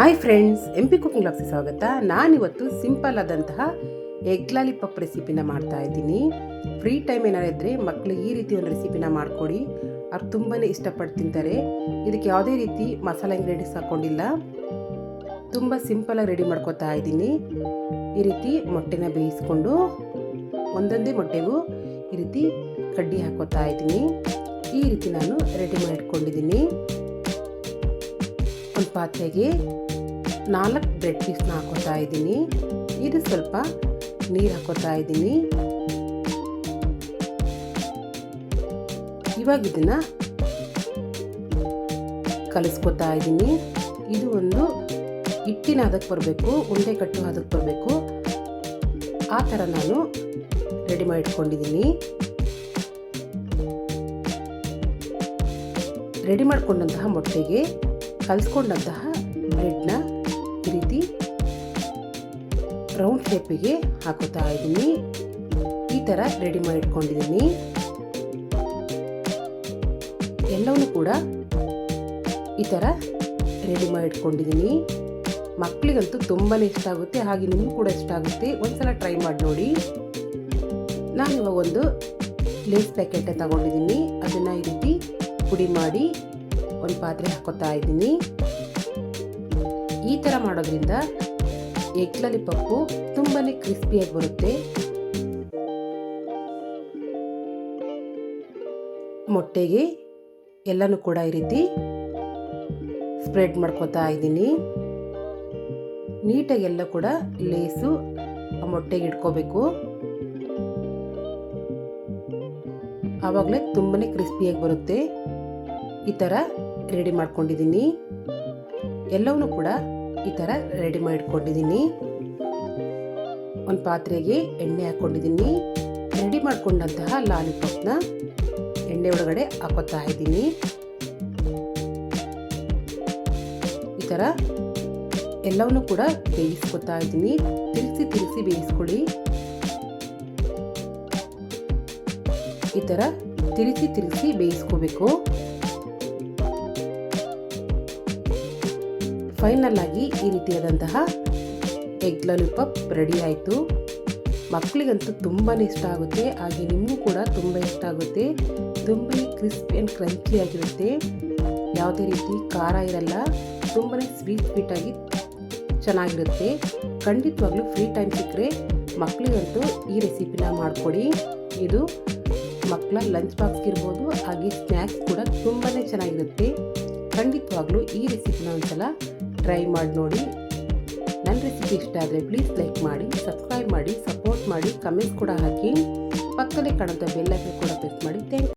Hi friends M P cooking ಬ್ಲಾಗ್ಸ್ಗೆ ಸ್ವಾಗತ. ನಾನಿವತ್ತು simple ಆದಂತಹ ಎಗ್ ಲಾಲಿಪಾಪ್ ರೆಸಿಪಿನ ಮಾಡ್ತಾ ಇದ್ದೀನಿ. ಫ್ರೀ ಟೈಮ್ ಏನಾರು ಇದ್ದರೆ ಮಕ್ಕಳಿಗೆ ಈ ರೀತಿ ಒಂದು ರೆಸಿಪಿನ ಮಾಡಿಕೊಡಿ. ಅವ್ರು ತುಂಬಾ ಇಷ್ಟಪಟ್ಟು ತಿಂತಾರೆ. ಇದಕ್ಕೆ ಯಾವುದೇ ರೀತಿ ಮಸಾಲೆ ಇಂಗ್ರೀಡಿಯೆಂಟ್ಸ್ ಹಾಕ್ಕೊಂಡಿಲ್ಲ ತುಂಬ ಸಿಂಪಲಾಗಿ ರೆಡಿ ಮಾಡ್ಕೊತಾ ಇದ್ದೀನಿ. ಈ ರೀತಿ ಮೊಟ್ಟೆನ ಬೇಯಿಸ್ಕೊಂಡು ಒಂದೊಂದೇ ಮೊಟ್ಟೆಗೂ ಈ ರೀತಿ ಕಡ್ಡಿ ಹಾಕೋತಾ ಇದ್ದೀನಿ. ಈ ರೀತಿ ನಾನು ರೆಡಿ ಮಾಡಿಟ್ಕೊಂಡಿದ್ದೀನಿ. ಒಂದು ಪಾತ್ರೆಗೆ ನಾಲ್ಕು ಬ್ರೆಡ್ ಪೀಸ್ನ ಹಾಕೋತಾ ಇದ್ದೀನಿ. ಇದು ಸ್ವಲ್ಪ ನೀರು ಹಾಕೋತಾ ಇದ್ದೀನಿ. ಇವಾಗ ಇದನ್ನ ಕಲಿಸ್ಕೊತಾ ಇದ್ದೀನಿ. ಇದು ಒಂದು ಹಿಟ್ಟಿನ ಅದಕ್ಕೆ ಬರಬೇಕು, ಉಂಡೆ ಕಟ್ಟು ಅದಕ್ಕೆ ಬರಬೇಕು. ಆ ಥರ ನಾನು ರೆಡಿ ಮಾಡಿಟ್ಕೊಂಡಿದ್ದೀನಿ. ರೆಡಿ ಮಾಡಿಕೊಂಡಂತಹ ಮೊಟ್ಟೆಗೆ ಕಲಿಸ್ಕೊಂಡಂತಹ ಬ್ರೆಡ್ನ ಈ ರೀತಿ ರೌಂಡ್ ಶೇಪಿಗೆ ಹಾಕೋತಾ ಇದ್ದೀನಿ. ಈ ಥರ ರೆಡಿ ಮಾಡಿ ಇಟ್ಕೊಂಡಿದ್ದೀನಿ ಎಲ್ಲವನ್ನೂ ಕೂಡ ಈ ಥರ ರೆಡಿ ಮಾಡಿ ಇಟ್ಕೊಂಡಿದ್ದೀನಿ ಮಕ್ಕಳಿಗಂತೂ ತುಂಬಾ ಇಷ್ಟ ಆಗುತ್ತೆ, ಹಾಗೆ ನಿಮಗೂ ಕೂಡ ಇಷ್ಟ ಆಗುತ್ತೆ. ಒಂದ್ಸಲ ಟ್ರೈ ಮಾಡಿ ನೋಡಿ. ನಾನು ಇವಾಗ ಒಂದು ಲೇಸ್ ಪ್ಯಾಕೆಟ್ ತಗೊಂಡಿದ್ದೀನಿ. ಅದನ್ನು ಈ ರೀತಿ ಪುಡಿ ಮಾಡಿ ಒಂದು ಪಾತ್ರೆ ಹಾಕೋತಾ ಇದ್ದೀನಿ. ಈ ಥರ ಮಾಡೋದ್ರಿಂದ ಎಗ್ ಲಾಲಿಪಪ್ಪು ತುಂಬಾ ಕ್ರಿಸ್ಪಿಯಾಗಿ ಬರುತ್ತೆ. ಮೊಟ್ಟೆಗೆ ಎಲ್ಲನೂ ಕೂಡ ಈ ರೀತಿ ಸ್ಪ್ರೆಡ್ ಮಾಡ್ಕೋತಾ ಇದ್ದೀನಿ. ನೀಟಾಗಿ ಎಲ್ಲ ಕೂಡ ಲೇಸು ಆ ಮೊಟ್ಟೆಗೆ ಇಟ್ಕೋಬೇಕು. ಆವಾಗಲೇ ತುಂಬಾ ಕ್ರಿಸ್ಪಿಯಾಗಿ ಬರುತ್ತೆ. ಈ ಥರ ರೆಡಿ ಮಾಡ್ಕೊಂಡಿದ್ದೀನಿ. ಎಲ್ಲವನ್ನೂ ಕೂಡ ಈ ಥರ ರೆಡಿ ಮಾಡಿಕೊಂಡಿದ್ದೀನಿ. ಒಂದು ಪಾತ್ರೆಗೆ ಎಣ್ಣೆ ಹಾಕ್ಕೊಂಡಿದ್ದೀನಿ ರೆಡಿ ಮಾಡಿಕೊಂಡಂತಹ ಲಾಲಿಪಾಪ್ನ ಎಣ್ಣೆ ಒಳಗಡೆ ಹಾಕೋತಾ ಇದ್ದೀನಿ. ಈ ಥರ ಎಲ್ಲವನ್ನೂ ಕೂಡ ಬೇಯಿಸ್ಕೊತಾ ಇದ್ದೀನಿ. ತಿರುಗಿಸಿ ತಿರುಗಿಸಿ ಬೇಯಿಸ್ಕೊಳ್ಳಿ. ಈ ಥರ ತಿರುಗಿಸಿ ತಿರುಗಿಸಿ ಬೇಯಿಸ್ಕೋಬೇಕು. ಫೈನಲ್ ಆಗಿ ಈ ರೀತಿಯಾದಂತಹ ಎಗ್ ಲಾಲಿಪಾಪ್ ರೆಡಿ ಆಯಿತು. ಮಕ್ಕಳಿಗಂತೂ ತುಂಬಾ ಇಷ್ಟ ಆಗುತ್ತೆ. ಹಾಗೆ ನಿಮಗೂ ಕೂಡ ತುಂಬ ಇಷ್ಟ ಆಗುತ್ತೆ. ತುಂಬ ಕ್ರಿಸ್ಪಿ ಆ್ಯಂಡ್ ಕ್ರಂಚಿ ಆಗಿರುತ್ತೆ. ಯಾವುದೇ ರೀತಿ ಖಾರ ಇರಲ್ಲ. ತುಂಬಾ ಸ್ವೀಟ್ ಸ್ವೀಟಾಗಿ ಚೆನ್ನಾಗಿರುತ್ತೆ. ಖಂಡಿತವಾಗ್ಲೂ ಫ್ರೀ ಟೈಮ್ ಸಿಕ್ಕರೆ ಮಕ್ಕಳಿಗಂತೂ ಈ ರೆಸಿಪಿನ ಮಾಡಿಕೊಡಿ. ಇದು ಮಕ್ಕಳ ಲಂಚ್ ಬಾಕ್ಸ್ ಇರ್ಬೋದು, ಹಾಗೆ ಸ್ನ್ಯಾಕ್ಸ್ ಕೂಡ ತುಂಬಾ ಚೆನ್ನಾಗಿರುತ್ತೆ. ಖಂಡಿತವಾಗ್ಲೂ ಈ ರೆಸಿಪಿನ ಒಂದ್ಸಲ ಟ್ರೈ ಮಾಡಿ ನೋಡಿ. ನನ್ನ ರೆಸಿಪಿ ಇಷ್ಟ ಆದರೆ ಪ್ಲೀಸ್ ಲೈಕ್ ಮಾಡಿ ಸಬ್ಸ್ಕ್ರೈಬ್ ಮಾಡಿ ಸಪೋರ್ಟ್ ಮಾಡಿ ಕಮೆಂಟ್ ಕೂಡ ಹಾಕಿ. ಪಕ್ಕದಲ್ಲಿ ಕಾಣುವಂಥ ಬೆಲ್ಲೈಕನ್ ಕೂಡ ಪ್ರೆಸ್ ಮಾಡಿ. ಥ್ಯಾಂಕ್